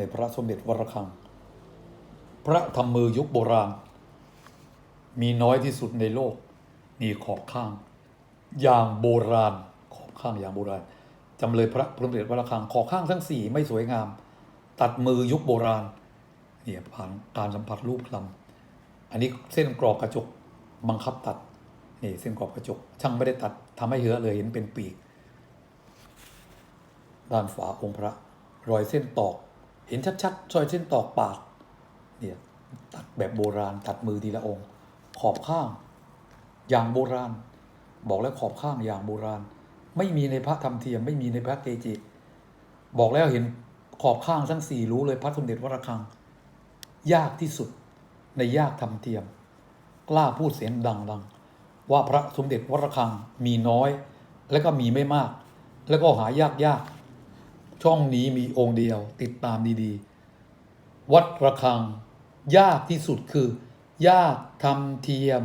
ในพระสมเด็จวรคัง พระทำมือยุคโบราณ มีน้อยที่สุดในโลก มีขอบข้าง อย่างโบราณ ขอบข้างอย่างโบราณจำเลยพระสมเด็จวรคัง ขอบข้างทั้งสี่ไม่สวยงาม ตัดมือยุคโบราณเนี่ยผ่านการสัมผัสรูปคลำอันนี้เส้นกรอบกระจกบังคับตัดนี่เส้นกรอบกระจก ช่างไม่ได้ตัดทำให้เหือเลยเห็นเป็นปีก ด้านฝาองค์พระ รอยเส้นตอก เห็นชัดๆรอยเส้นตอกปากเนี่ยตัดแบบโบราณตัดมือทีละองค์ ขอบข้างอย่างโบราณ บอกแล้วขอบข้างอย่างโบราณ ไม่มีในพระธรรมเทียม ไม่มีในพระเกจิ บอกแล้วเห็นขอบข้างทั้งสี่รู้เลยพระสมเด็จวรคัง ยากที่สุดในยากทำเทียม กล้าพูดเสียงดังๆ ว่าพระสมเด็จวรคังมีน้อย แล้วก็มีไม่มาก แล้วก็หายากยาก ช่องนี้มีองค์เดียว ติดตามดีๆ วัดระฆัง ยากที่สุดคือ ยากทำเทียม